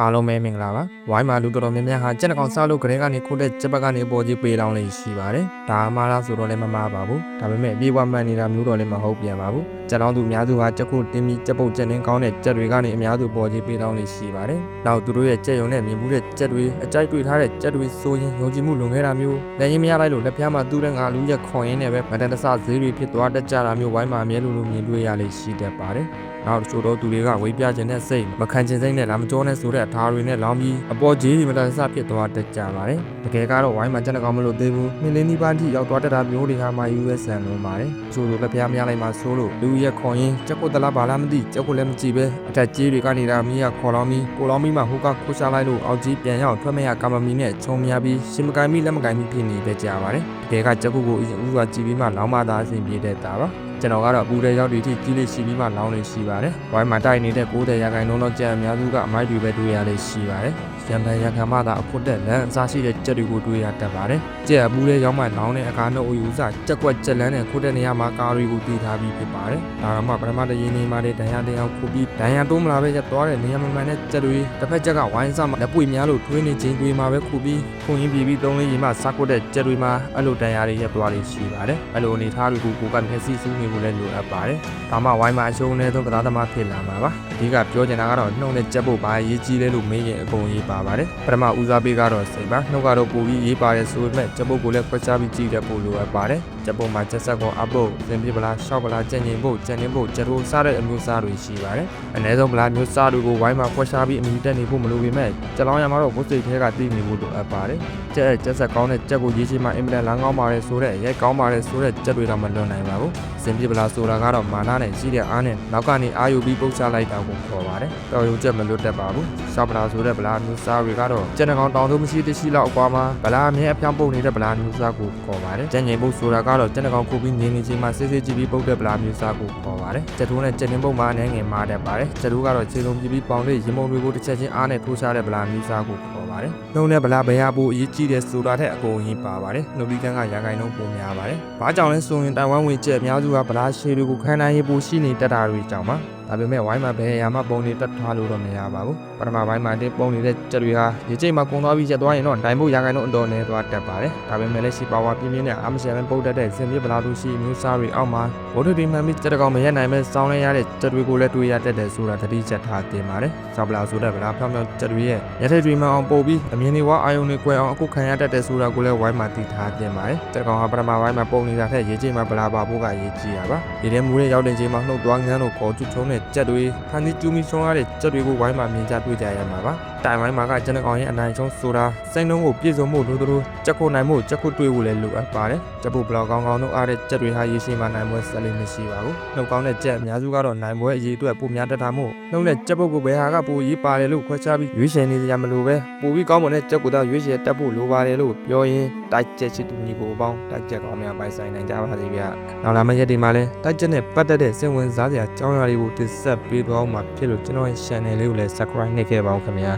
အားလုံးပဲမင်္ဂလာပါဝိုင်းမှာလူတော်တော်များများဟာကြက်နှကောင်စားလို့ဂရဲကနေခိုးတဲ့ကြက်ဘက်ကနေပေါ်ကြီးပေးလောင်းလေးရှိပါတယ်ဒါအမှားလားဆိုတော့လည်းမမှားပါဘူးဒါပေမဲ့အပြေးဝမှန်နေတာမျိုးတော့လည်းမဟုတ်ပြန်ပါဘူးကြက်လောင်းသူအများစုဟာကြက်ခုတင်းပြီးကြက်ပုတ်ကြက်နှင်းကောင်းတဲ့ကြက်တွေကနေအများစုပေါ်ကြီးပေးလောင်းလေးရှိပါတယ်နောက်သူတို့ရဲ့ကြက်ရုံနဲ့မြင်မှုတဲ့ကြက်တွေအကြိုက်တွေ့ထားတဲ့ကြက်တွေဆိုရင်ယုံကြည်မှုလွန်ခဲ့တာမျိုးလက်ရင်းမရလိုက်လို့လက်ဖျားမှာတူးတဲ့ငါလူရက်ခွန်ရင်းနဲ့ပဲမတန်တဆဈေးတွေဖြစ်သွားတတ်ကြတာမျိုးဝိုင်းမှာအမြဲလိုလိုမြင်တွေ့ရလေးရှိတတ်ပါတယ် နောက်တချို့တော့သူတွေကဝေးပြခြင်းနဲ့စိတ်မခံခြင်းစိတ်နဲ့လာမကြောနဲ့ဆိုတဲ့အထားတွေနဲ့လောင်းပြီးအပေါ်ကြီးဒီမတန်ဆဖြစ်သွားတတ်ကြပါတယ်တကယ်ကတော့ဝိုင်းမှာကြက်နှကောင်မလို့သေးဘူးနှင်းလင်းဒီပန်းထိရောက်သွားတတ်တာမျိုးတွေဟာမှ USN လို့ပါတယ်ချို့လိုလက်ပြားများလိုက်မှဆိုလို့လူရက်ခွန်ရင်ကြက်ကိုတလားဘာလားမသိကြက်ကိုလည်းမကြည့်ပဲအထက်ကြီးတွေကနေတာမီးကခေါ်လောင်းပြီးကိုလောင်းပြီးမှဟိုကခိုးရှာလိုက်လို့အောက်ကြီးပြန်ရောက်ထွက်မရကာမမီနဲ့ချုံများပြီးရှင်မကိုင်မီလက်မကိုင်မီဖြစ်နေတတ်ကြပါတယ်တကယ်ကကြက်ကိုကိုဥစွာကြည့်ပြီးမှလောင်းမသားအဆင်ပြေတတ်တာပါ ကျွန်တော်ကတော့အပူတဲ့ရောက်တွေထိကြီးလေးရှိပြီးမှလောင်းလေးရှိပါတယ်။ဝိုင်းမှာတိုက်နေတဲ့90ရာခိုင်နှုန်းတော့ကြံအများစုကအမိုက်တွေပဲတွေ့ရလေးရှိပါတယ်။ရံပန်ရခံမှသာအခွတ်တက်လမ်းအစားရှိတဲ့ကြက်တွေကိုတွေ့ရတတ်ပါတယ်။ကြက်အပူတဲ့ရောက်မှလောင်းတဲ့အခါနှုတ်အယူစကြက်ကွက်ကြက်လန်းနဲ့ခွတ်တဲ့နေရာမှာကားတွေကိုတည်ထားပြီးဖြစ်ပါတယ်။ဒါကမှပထမတရင်နေမှာတဲ့ဒဏ်ရာတင်အောင်ခုပြီးဒဏ်ရာတိုးမလာပဲရက်သွားတဲ့နေရာမမှန်တဲ့ကြက်တွေတစ်ဖက်ကြက်ကဝိုင်းစမှာလက်ပွေများလို့ထွေးနေခြင်းတွေမှာပဲခုပြီးခုန်ရင်ပြီးပြီးသုံးလေးရင်မှစားကွက်တဲ့ကြက်တွေမှာအဲ့လိုဒဏ်ရာတွေရက်သွားလေးရှိပါတယ်။အဲ့လိုအနေထားတွေကိုကိုကမျက်စိစူးနေဖို့လည်းလိုအပ်ပါတယ်။ဒါမှဝိုင်းမှာအရှုံးနေသောကစားသမားဖြစ်လာမှာပါ။အဓိကပြောချင်တာကတော့နှုတ်နဲ့ကြက်ဖို့ဘာရေးကြီးလဲလို့မေးရင်အကုန်ရေးပါပါတယ်။ပထမဦးစားပေးကတော့စိတ်ပါနှုတ်ကတော့ပိုပြီးရေးပါတယ်ဆိုပေမဲ့ကြက်ဖို့ကိုလည်းခွဲခြားပြီးကြည့်တတ်ဖို့လိုအပ်ပါတယ်။ ကြက်ဖို့မှာကြက်ဆက်ကအပုတ်သင်ပြပလားရှောက်ပလားကြက်ငင်ဖို့ကြက်နေဖို့ကြက်တို့စားတဲ့အမျိုးအစားတွေရှိပါတယ်။အနည်းဆုံးပလားမျိုးစားတွေကိုဝိုင်းမှာခွဲခြားပြီးအမိတက်နေဖို့မလိုပေမဲ့ကြက်လောင်းရမှာတော့ဘုတ်စိတ်ထဲကတည်နေဖို့လိုအပ်ပါတယ်။ကြက်ကြက်ဆက်ကောင်းတဲ့ကြက်ကိုရေးချင်မှအင်မတန်လမ်းကောင်းပါတယ်ဆိုတဲ့ရိုက်ကောင်းပါတယ်ဆိုတဲ့ကြက်တွေတော့မလွန်နိုင်ပါဘူး။စင်ပြပလားဆိုတာကတော့မာနနဲ့ကြီးတဲ့အားနဲ့နောက်ကနေအာယူပြီးပုတ်ချလိုက်တာကိုခေါ်ပါတယ်။တော်ရုံချက်မလွတ်တတ်ပါဘူး။ရှောက်ပလားဆိုတဲ့ပလားမျိုးစားတွေကတော့ကြက်နှကောင်တောင်သူမရှိတရှိလောက်အကွာမှာပလားအမြဲအပြောင်းပုတ်နေတဲ့ပလားမျိုးစားကိုခေါ်ပါတယ်။ကြက်ငင်ပုတ်ဆိုတာကတော့ကြက်နှကောင်ခုပြီးငင်းနေချိန်မှာစစ်စစ်ကြည့်ပြီးပုတ်တဲ့ပလားမျိုးစားကိုခေါ်ပါတယ်။ကြက်ထိုးနဲ့ကြက်နှင်းပုတ်မှာအနေငယ်မာတတ်ပါတယ်။ကြက်ထိုးကတော့ခြေလုံးပြပြီးပေါင်လေးရင်မုံတွေကိုတစ်ချက်ချင်းအားနဲ့ထိုးချတဲ့ပလားမျိုးစားကိုခေါ် ပါတယ်။နှုံးနဲ့ပလားဘယ်ဟာပိုအရေးကြီးတဲ့ဆိုတာထက်အကုန်ကြီးပါပါတယ်။နှုတ်ပြီးကန်းကရာဂိုင်နှုန်းပိုများပါတယ်။ဘာကြောင့်လဲဆိုရင်တိုင်ဝမ်ဝင်ကြက်အများစုကပလားရှည်တွေကိုခန်းနိုင်ရေးပိုရှိနေတတ်တာတွေကြောင့်ပါ။ဒါပေမဲ့ဝိုင်းမှာဘယ်အရာမှပုံနေတက်ထားလို့တော့မရပါဘူးပထမပိုင်းမှာတင်းပုံနေတဲ့ကြက်တွေဟာရေချိတ်မှာကုံသွားပြီးရက်သွားရင်တော့ဒိုင်ဖို့ရာခိုင်နှုန်းအတော်နေသွားတတ်ပါတယ်ဒါပေမဲ့လည်းရှိပါဝါပြင်းပြင်းနဲ့အာမရှယ်နဲ့ပုတ်တတ်တဲ့စင်ပြပလာတို့ရှိမျိုးစားတွေအောက်မှာဘိုးတို့ဒီမှန်ပြီးကြက်တကောင်မရက်နိုင်ပဲစောင်းလဲရတဲ့ကြက်တွေကိုလည်းတွေ့ရတတ်တယ်ဆိုတာသတိချက်ထားတင်ပါတယ်ဇာပလာဆိုတဲ့ဗလာဖြောင်းဖြောင်းကြက်တွေရဲ့ရက်ထိတ်တွေမှအောင်ပို့ပြီးအမြင်တွေဝအာယုံတွေကွယ်အောင်အခုခံရတတ်တယ်ဆိုတာကိုလည်းဝိုင်းမှာသိထားတင်ပါတယ်ကြက်ကောင်ဟာပထမပိုင်းမှာပုံနေတာထက်ရေချိတ်မှာဗလာပါဖို့ကရေးကြည့်ရပါဒီထဲမူတဲ့ရောက်တဲ့ချိန်မှာနှုတ်သွားငန်းတို့ခေါ်ချွတ်ချုံတဲ့ကြက်တွေဖန်တီကျူမီချုံရတဲ့ကြက်တွေကိုဝိုင်းမှာမြင်ကြတွေ့ကြရမှာပါ တိုင်ဝိုင်းမှာကကျန်တဲ့ကောင်ရဲ့အနိုင်ချုံဆိုတာစိတ်နှုံးကိုပြည့်စုံမှုလို့တို့ကြက်ခုနိုင်မှုကြက်ခုတွေ့ဖို့လည်းလိုအပ်ပါတယ်ကြက်ဖို့ဘလောက်ကောင်းကောင်းတို့အားတဲ့ကြက်တွေဟာရေရှည်မှာနိုင်ပွဲဆက်လေးမရှိပါဘူးနှုတ်ကောင်းတဲ့ကြက်အများစုကတော့နိုင်ပွဲအရေးအတွက်ပိုများတတ်တာမို့နှုတ်နဲ့ကြက်ပုတ်ကိုဘယ်ဟာကပိုရေးပါတယ်လို့ခွဲခြားပြီးရွေးချယ်နေကြမလို့ပဲပိုပြီးကောင်းမွန်တဲ့ကြက်ကိုတော့ရွေးချယ်တတ်ဖို့လိုပါတယ်လို့ပြောရင်တိုက်ကြက်ချစ်သူညီကိုအပေါင်းတိုက်ကြက်ကောင်းများပိုင်ဆိုင်နိုင်ကြပါစေဗျနောက်လာမယ့်ရက်ဒီမှာလည်းတိုက်ကြက်နဲ့ပတ်သက်တဲ့စိတ်ဝင်စားစရာအကြောင်းအရာတွေကိုတင်ဆက်ပေးသွားမှာဖြစ်လို့ကျွန်တော်ရဲ့ channel လေးကိုလည်း subscribe နှိပ်ခဲ့ပါဦးခင်ဗျာ